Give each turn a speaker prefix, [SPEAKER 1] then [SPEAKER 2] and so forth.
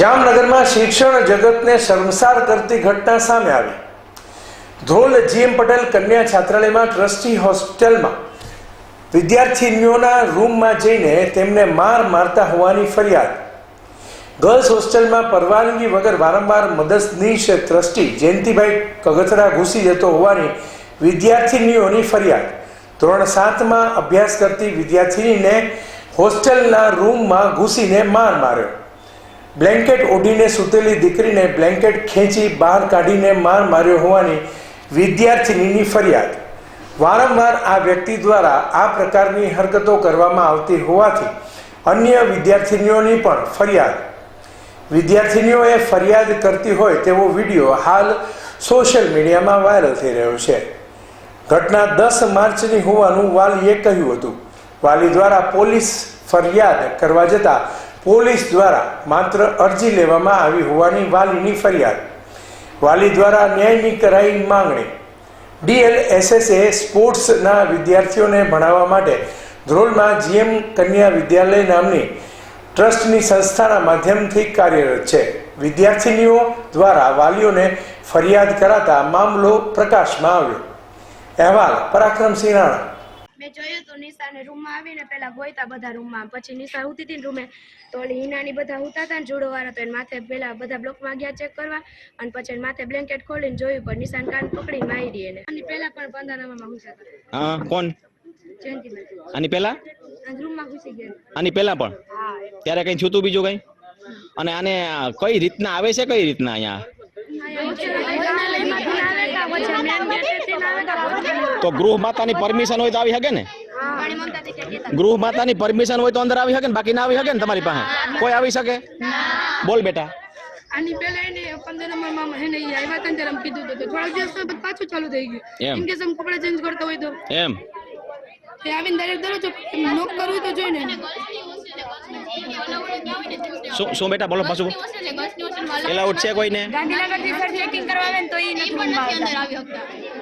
[SPEAKER 1] જામનગરમાં શિક્ષણ જગતને શર્મસાર કરતી ઘટના સામે આવી. ધ્રોલ જીએમ પટેલ કન્યા છાત્રાલયમાં ટ્રસ્ટી હોસ્ટેલમાં વિદ્યાર્થીનીઓના રૂમમાં જઈને તેમને માર મારતા હોવાની ફરિયાદ. ગર્લ્સ હોસ્ટેલમાં પરવાનગી વગર વારંવાર મદદનીશ ટ્રસ્ટી જયંતિભાઈ કગથરા ઘૂસી જતો હોવાની વિદ્યાર્થીનીઓની ફરિયાદ. ધોરણ સાતમાં અભ્યાસ કરતી વિદ્યાર્થીનીને હોસ્ટેલના રૂમમાં ઘૂસીને માર માર્યો. બ્લેન્કેટ ઓઢીને સૂતેલી દીકરીને બ્લેન્કેટ ખેંચી બહાર કાઢીને માર માર્યો હોવાની વિદ્યાર્થિનીની ફરિયાદ. વારંવાર આ વ્યક્તિ દ્વારા આ પ્રકારની હરકતો કરવામાં આવતી હોવાથી અન્ય વિદ્યાર્થિનીઓની પણ ફરિયાદ. વિદ્યાર્થિનીઓએ ફરિયાદ કરતી હોય તેવો વીડિયો હાલ સોશિયલ મીડિયામાં વાયરલ થઈ રહ્યો છે. ઘટના દસ માર્ચની હોવાનું વાલીએ કહ્યું હતું. વાલી દ્વારા પોલીસ ફરિયાદ કરવા જતાં પોલીસ દ્વારા માત્ર અરજી લેવામાં આવી હોવાની વાલીની ફરિયાદ. વાલી દ્વારા ન્યાયની કરાઈ માંગણી. ડીએલએસએસએ સ્પોર્ટ્સના વિદ્યાર્થીઓને ભણાવવા માટે ધ્રોલમાં જીએમ કન્યા વિદ્યાલય નામની ટ્રસ્ટની સંસ્થાના માધ્યમથી કાર્યરત છે. વિદ્યાર્થીનીઓ દ્વારા વાલીઓને ફરિયાદ કરાતા મામલો પ્રકાશમાં આવ્યો. અહેવાલ પરાક્રમસિંહ રાણા.
[SPEAKER 2] મેં જોયું તો નિશાને રૂમમાં આવીને પેલા ગોયતા બધા રૂમમાં પછી નિશા ઉતી હતી રૂમે તો ઓલી હિનાની બધા ઉતા હતા ને જુડોવાળા તો એને માથે પેલા બધા બ્લોકમાં ગયા ચેક કરવા અને પછી એને માથે બ્લેન્કેટ ખોલીને જોયું પણ નિશાન કાન પકડી મારી એને. અને પેલા પણ બંધારામાં ઘૂસ્યા હતા
[SPEAKER 3] હા કોણ? આની પહેલા?
[SPEAKER 2] રૂમમાં ઘૂસી ગયા.
[SPEAKER 3] આની પહેલા પણ? ત્યારે કઈ છૂતું બીજું કઈ? અને આને કઈ રીતના આવે છે કઈ રીતના અહીંયા તો ગૃહ માતાની પરમિશન હોય તો આવી શકે ને? ગૃહ માતાની પરમિશન હોય તો અંદર આવી શકે ને? બાકી ના આવી શકે ને તમારી પાસે? કોઈ આવી શકે? બોલ બેટા.
[SPEAKER 2] આની પહેલા એને પંદર નંબરમાં એને આવ્યા હતા ત્યારે કીધું હતું. તો થોડા દિવસ પાછું ચાલુ થઈ ગયું.
[SPEAKER 3] એમ.
[SPEAKER 2] એમ કે આમ કપડા ચેન્જ કરતા હોય તો.
[SPEAKER 3] એમ.
[SPEAKER 2] એ આવીને દરેક દરરોજ નોક કરવું તો જોઈને.
[SPEAKER 3] શું શું બેટા બોલો પાછું. એલાઉડ છે કોઈને
[SPEAKER 2] ગાંધીનગરથી સર ચેકિંગ કરવા આવે ને તો એ નથી રૂમમાં આવતા.